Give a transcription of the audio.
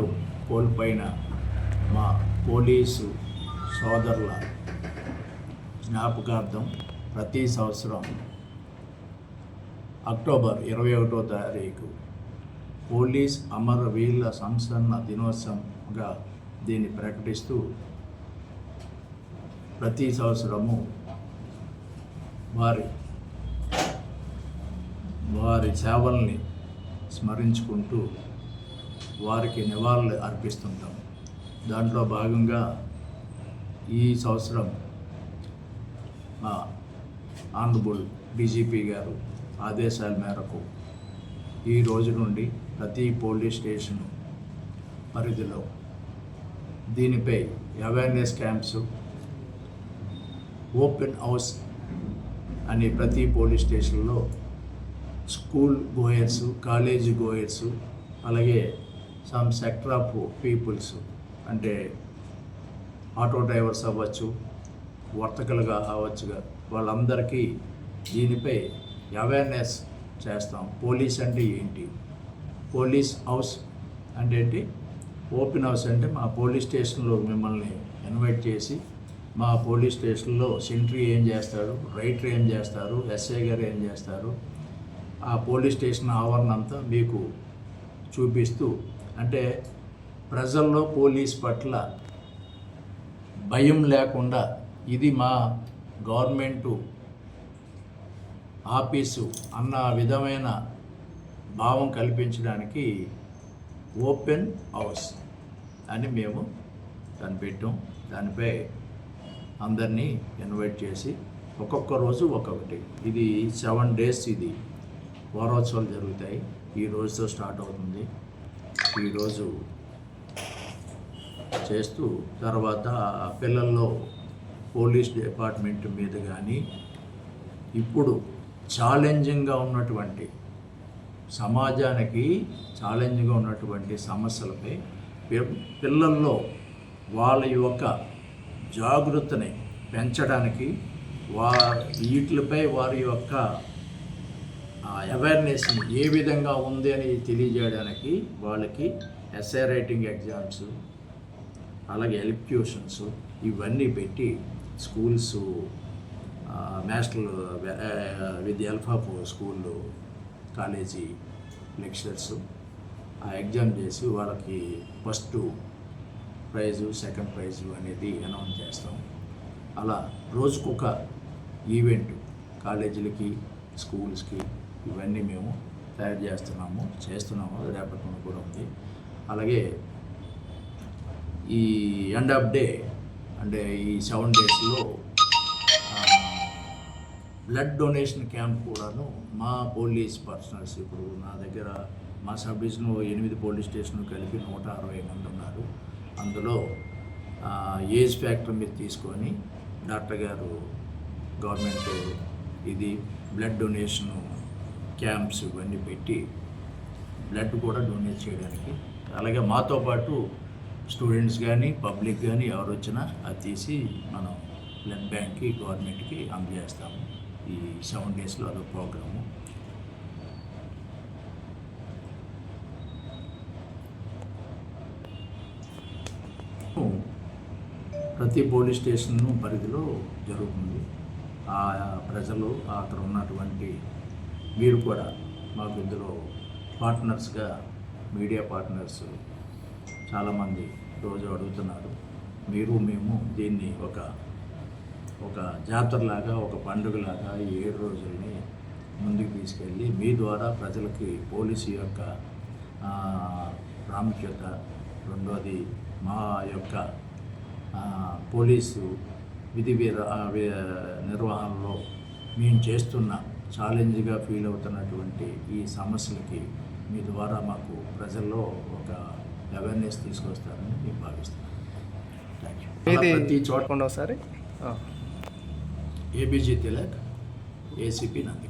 ప్రాణాలు కోల్పోయిన మా పోలీసు సోదరుల జ్ఞాపకార్థం ప్రతి సంవత్సరం అక్టోబర్ ఇరవై ఒకటో తారీఖు పోలీస్ అమరవీరుల సంస్కరణ దినోత్సవంగా దీన్ని ప్రకటిస్తూ ప్రతి సంవత్సరము వారి వారి సేవల్ని స్మరించుకుంటూ వారికి నివాళులు అర్పిస్తుంటాం. దాంట్లో భాగంగా ఈ సంవత్సరం మా ఆనరబుల్ డీజీపీ గారు ఆదేశాల మేరకు ఈ రోజు నుండి ప్రతి పోలీస్ స్టేషన్ పరిధిలో దీనిపై అవేర్నెస్ క్యాంప్స్ ఓపెన్ హౌస్ అని ప్రతి పోలీస్ స్టేషన్లో స్కూల్ గోయర్స్ కాలేజీ గోయర్స్ అలాగే సమ్ సెక్టర్ ఆఫ్ పీపుల్స్ అంటే ఆటో డ్రైవర్స్ అవ్వచ్చు వర్తకులుగా అవ్వచ్చుగా వాళ్ళందరికీ దీనిపై అవేర్నెస్ చేస్తాం. పోలీస్ అంటే ఏంటి? పోలీస్ హౌస్ అంటే ఏంటి? ఓపెన్ హౌస్ అంటే మా పోలీస్ స్టేషన్లో మిమ్మల్ని ఇన్వైట్ చేసి మా పోలీస్ స్టేషన్లో సెంట్రీ ఏం చేస్తాడు? రైటర్ ఏం చేస్తారు? ఎస్ఐ గారు ఏం చేస్తారు? ఆ పోలీస్ స్టేషన్ ఆవరణ అంతా మీకు చూపిస్తూ అంటే ప్రజల్లో పోలీస్ పట్ల భయం లేకుండా ఇది మా గవర్నమెంటు ఆఫీసు అన్న విధమైన భావం కల్పించడానికి ఓపెన్ హౌస్ అని మేము కనిపెట్టాం. దానిపై అందరినీ ఇన్వైట్ చేసి ఒక్కొక్క రోజు ఒక్కొక్కటి. ఇది సెవెన్ డేస్ ఇది. వారోత్సవాలు జరుగుతాయి. ఈ రోజుతో స్టార్ట్ అవుతుంది. ఈరోజు చేస్తూ తర్వాత పిల్లల్లో పోలీస్ డిపార్ట్మెంట్ మీద కానీ ఇప్పుడు ఛాలెంజింగ్గా ఉన్నటువంటి సమాజానికి ఛాలెంజ్గా ఉన్నటువంటి సమస్యలపై పిల్లల్లో వాళ్ళ యొక్క జాగృతిని పెంచడానికి వా వీటిపై వారి యొక్క అవేర్నెస్ ఏ విధంగా ఉంది అని తెలియజేయడానికి వాళ్ళకి ఎస్ఐ రైటింగ్ ఎగ్జామ్స్ అలాగే ఎలిక్యూషన్స్ ఇవన్నీ పెట్టి schools national with help of స్కూళ్ళు కాలేజీ లెక్చరర్స్ ఆ ఎగ్జామ్ చేసి వాళ్ళకి ఫస్ట్ ప్రైజు సెకండ్ ప్రైజు అనేది అనౌన్స్ చేస్తాం. అలా రోజుకొక ఈవెంట్ కాలేజీలకి స్కూల్స్కి ఇవన్నీ మేము తయారు చేస్తున్నాము చేస్తున్నాము. రేపటి నుండి కూడా ఉంది. అలాగే ఈ ఎండ్ ఆఫ్ డే అంటే ఈ సెవెన్ డేస్లో బ్లడ్ డొనేషన్ క్యాంప్ కూడాను మా పోలీస్ పర్సనల్స్ ఇప్పుడు నా దగ్గర మా సబ్ డివిజన్లో ఎనిమిది పోలీస్ స్టేషన్లు కలిపి నూట అరవై మంది ఉన్నారు. అందులో ఏజ్ ఫ్యాక్టర్ మీద తీసుకొని డాక్టర్ గారు గవర్నమెంట్ ఇది బ్లడ్ డొనేషన్ క్యాంప్స్ ఇవన్నీ పెట్టి బ్లడ్ కూడా డొనేట్ చేయడానికి. అలాగే మాతో పాటు స్టూడెంట్స్ కానీ పబ్లిక్ కానీ ఎవరు వచ్చినా అది తీసి మనం బ్లడ్ బ్యాంక్కి గవర్నమెంట్కి అందజేస్తాము. ఈ సెవెన్ డేస్లో అదొక ప్రోగ్రాము. ప్రతి పోలీస్ స్టేషన్ పరిధిలో జరుగుతుంది. ఆ ప్రజలు అక్కడ ఉన్నటువంటి మీరు కూడా మాకు ఇందులో పార్ట్నర్స్గా మీడియా పార్ట్నర్స్ చాలామంది రోజు అడుగుతున్నారు. మీరు మేము దీన్ని ఒక ఒక జాతరలాగా ఒక పండుగలాగా ఈ ఏడు రోజుల్ని ముందుకు తీసుకెళ్ళి మీ ద్వారా ప్రజలకి పోలీసు యొక్క ప్రాముఖ్యత రెండోది మా యొక్క పోలీసు విధి వి- నిర్వహణలో మేము చేస్తున్న ఛాలెంజ్గా ఫీల్ అవుతున్నటువంటి ఈ సమస్యలకి మీ ద్వారా మాకు ప్రజల్లో ఒక అవేర్నెస్ తీసుకొస్తారని మేము భావిస్తున్నాను. థ్యాంక్ యూ చూడకుండా ఒకసారి. ABG Tilak ACP Nandi